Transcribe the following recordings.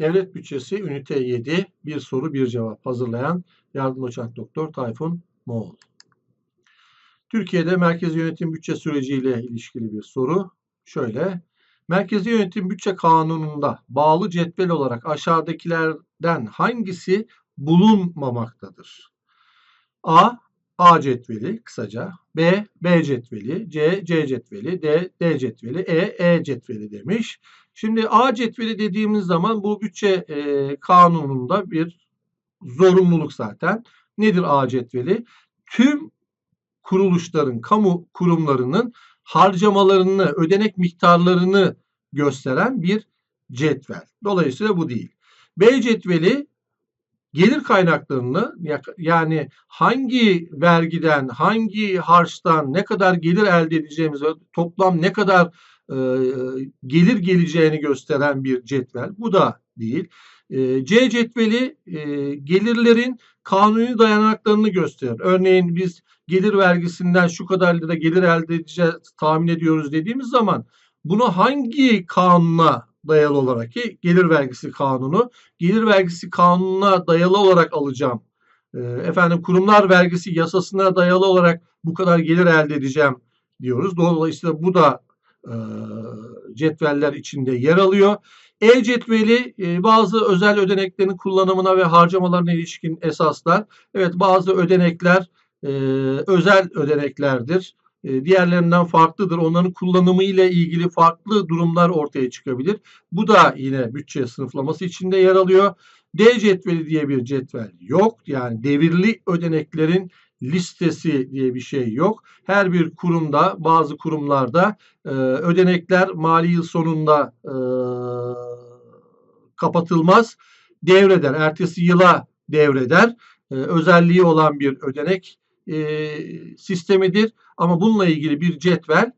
Devlet bütçesi ünite 7 bir soru bir cevap hazırlayan yardım doçent doktor Tayfun Moğol. Türkiye'de merkezi yönetim bütçe süreciyle ilişkili bir soru. Şöyle, merkezi yönetim bütçe kanununda bağlı cetvel olarak aşağıdakilerden hangisi bulunmamaktadır? A. A cetveli kısaca. B. B cetveli. C. C cetveli. D. D cetveli. E. E cetveli demiş. Şimdi A cetveli dediğimiz zaman bu bütçe e, kanununda bir zorunluluk zaten. Nedir A cetveli? Tüm kuruluşların, kamu kurumlarının harcamalarını, ödenek miktarlarını gösteren bir cetvel. Dolayısıyla bu değil. B cetveli gelir kaynaklarını yani hangi vergiden, hangi harçtan ne kadar gelir elde edeceğimiz, toplam ne kadar e, gelir geleceğini gösteren bir cetvel. Bu da değil. E, C cetveli e, gelirlerin kanuni dayanaklarını gösterir. Örneğin biz gelir vergisinden şu kadar lira gelir elde edeceğiz tahmin ediyoruz dediğimiz zaman bunu hangi kanuna dayalı olarak ki gelir vergisi kanunu gelir vergisi kanununa dayalı olarak alacağım. E, efendim kurumlar vergisi yasasına dayalı olarak bu kadar gelir elde edeceğim diyoruz. Dolayısıyla bu da e, cetveller içinde yer alıyor. E cetveli e, bazı özel ödeneklerin kullanımına ve harcamalarına ilişkin esaslar. Evet bazı ödenekler e, özel ödeneklerdir. E, diğerlerinden farklıdır. Onların kullanımı ile ilgili farklı durumlar ortaya çıkabilir. Bu da yine bütçe sınıflaması içinde yer alıyor. D cetveli diye bir cetvel yok. Yani devirli ödeneklerin listesi diye bir şey yok. Her bir kurumda, bazı kurumlarda e, ödenekler mali yıl sonunda e, kapatılmaz. Devreder, ertesi yıla devreder. E, özelliği olan bir ödenek e, sistemidir. Ama bununla ilgili bir cetvel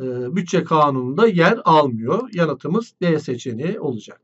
e, bütçe kanununda yer almıyor. Yanıtımız D seçeneği olacak.